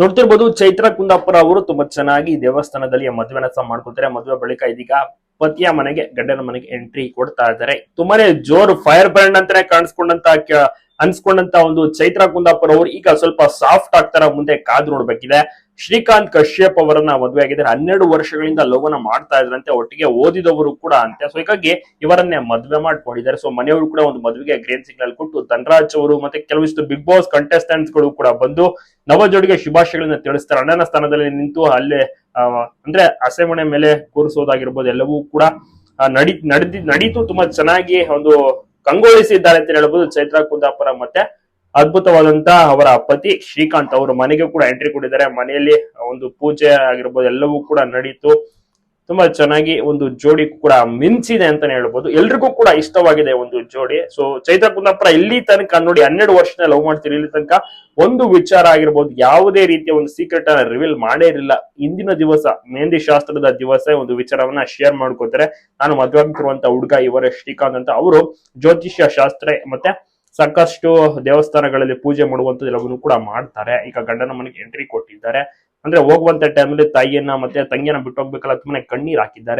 ನೋಡ್ತಿರ್ಬೋದು ಚೈತ್ರ ಕುಂದಾಪುರ ಅವರು ತುಂಬಾ ಚೆನ್ನಾಗಿ ದೇವಸ್ಥಾನದಲ್ಲಿ ಮದುವೆನ ಸಹ ಮಾಡ್ಕೊಳ್ತಾರೆ. ಮದುವೆ ಬಳಿಕ ಇದೀಗ ಪತಿಯ ಮನೆಗೆ ಗಂಡನ ಮನೆಗೆ ಎಂಟ್ರಿ ಕೊಡ್ತಾ ಇದ್ದಾರೆ. ತುಂಬಾನೇ ಜೋರು ಫೈರ್ ಬ್ರ್ಯಾಂಡ್ ಅಂತಾನೆ ಕಾಣಿಸ್ಕೊಂಡಂತ ಅನ್ಸ್ಕೊಂಡಂತ ಒಂದು ಚೈತ್ರ ಕುಂದಾಪುರ ಅವರು ಈಗ ಸ್ವಲ್ಪ ಸಾಫ್ಟ್ ಆಗ್ತಾರ ಮುಂದೆ ಕಾದು ನೋಡ್ಬೇಕಿದೆ. ಶ್ರೀಕಾಂತ್ ಕಶ್ಯಪ್ ಅವರನ್ನ ಮದುವೆ ಆಗಿದ್ದಾರೆ. ಹನ್ನೆರಡು ವರ್ಷಗಳಿಂದ ಲವ್ನ ಮಾಡ್ತಾ ಇದ್ರಂತೆ. ಒಟ್ಟಿಗೆ ಓದಿದವರು ಕೂಡ ಅಂತೆ. ಸೊ ಹೀಗಾಗಿ ಇವರನ್ನೇ ಮದುವೆ ಮಾಡ್ಕೊಂಡಿದ್ದಾರೆ. ಸೊ ಮನೆಯವರು ಕೂಡ ಒಂದು ಮದುವೆಗೆ ಗ್ರೇನ್ ಸಿಗ್ನಲ್ ಕೊಟ್ಟು ಧನರಾಜ್ ಅವರು ಮತ್ತೆ ಕೆಲವಿಷ್ಟು ಬಿಗ್ ಬಾಸ್ ಕಂಟೆಸ್ಟೆಂಟ್ಸ್ಗಳು ಕೂಡ ಬಂದು ನವ ಜೋಡಿಗೆ ಶುಭಾಶಯಗಳನ್ನ ತಿಳಿಸ್ತಾರೆ. ಅಣ್ಣನ ಸ್ಥಾನದಲ್ಲಿ ನಿಂತು ಅಲ್ಲೇ ಅಂದ್ರೆ ಹಸೆಮಣೆ ಮೇಲೆ ಕೂರಿಸೋದಾಗಿರ್ಬೋದು ಎಲ್ಲವೂ ಕೂಡ ನಡಿ, ನಡೆದಿ, ನಡೀತು. ತುಂಬಾ ಚೆನ್ನಾಗಿ ಒಂದು ಕಂಗೊಳಿಸಿದ್ದಾರೆ ಅಂತ ಹೇಳ್ಬೋದು ಚೈತ್ರ ಕುಂದಾಪುರ ಮತ್ತೆ ಅದ್ಭುತವಾದಂತ ಅವರ ಪತಿ ಶ್ರೀಕಾಂತ್ ಅವರು ಮನೆಗೆ ಕೂಡ ಎಂಟ್ರಿ ಕೊಟ್ಟಿದ್ದಾರೆ. ಮನೆಯಲ್ಲಿ ಒಂದು ಪೂಜೆ ಆಗಿರ್ಬೋದು ಎಲ್ಲವೂ ಕೂಡ ನಡೀತು. ತುಂಬಾ ಚೆನ್ನಾಗಿ ಒಂದು ಜೋಡಿ ಕೂಡ ಮಿಂಚಿದೆ ಅಂತಾನೆ ಹೇಳ್ಬೋದು. ಎಲ್ರಿಗೂ ಕೂಡ ಇಷ್ಟವಾಗಿದೆ ಒಂದು ಜೋಡಿ. ಸೊ ಚೈತ್ರ ಕುಂದಾಪುರ ಇಲ್ಲಿ ತನಕ ನೋಡಿ ಹನ್ನೆರಡು ವರ್ಷನ ಲವ್ ಮಾಡ್ತೀರಿ. ಇಲ್ಲಿ ತನಕ ಒಂದು ವಿಚಾರ ಆಗಿರ್ಬೋದು. ಯಾವುದೇ ರೀತಿಯ ಒಂದು ಸೀಕ್ರೆಟ್ ಅನ್ನ ರಿವೀಲ್ ಮಾಡೇ ಇರಲಿಲ್ಲ. ಇಂದಿನ ದಿವಸ, ಮೆಹಂದಿ ಶಾಸ್ತ್ರದ ದಿವಸ ಒಂದು ವಿಚಾರವನ್ನ ಶೇರ್ ಮಾಡ್ಕೋತಾರೆ ನಾನು ಮದುವೆ ಹುಡುಗ ಇವರ ಶ್ರೀಕಾಂತ್ ಅಂತ ಅವರು ಜ್ಯೋತಿಷ್ಯ ಶಾಸ್ತ್ರ ಮತ್ತೆ ಸಾಕಷ್ಟು ದೇವಸ್ಥಾನಗಳಲ್ಲಿ ಪೂಜೆ ಮಾಡುವಂತದ್ದು ಎಲ್ಲವನ್ನು ಕೂಡ ಮಾಡ್ತಾರೆ. ಈಗ ಗಂಡನ ಮನೆಗೆ ಎಂಟ್ರಿ ಕೊಟ್ಟಿದ್ದಾರೆ. ಅಂದ್ರೆ ಹೋಗುವಂತ ಟೈಮಲ್ಲಿ ತಾಯಿಯನ್ನ ಮತ್ತೆ ತಂಗಿಯನ್ನ ಬಿಟ್ಟು ಹೋಗ್ಬೇಕಲ್ಲ ತುಂಬಾನೇ ಕಣ್ಣೀರ್ ಹಾಕಿದ್ದಾರೆ.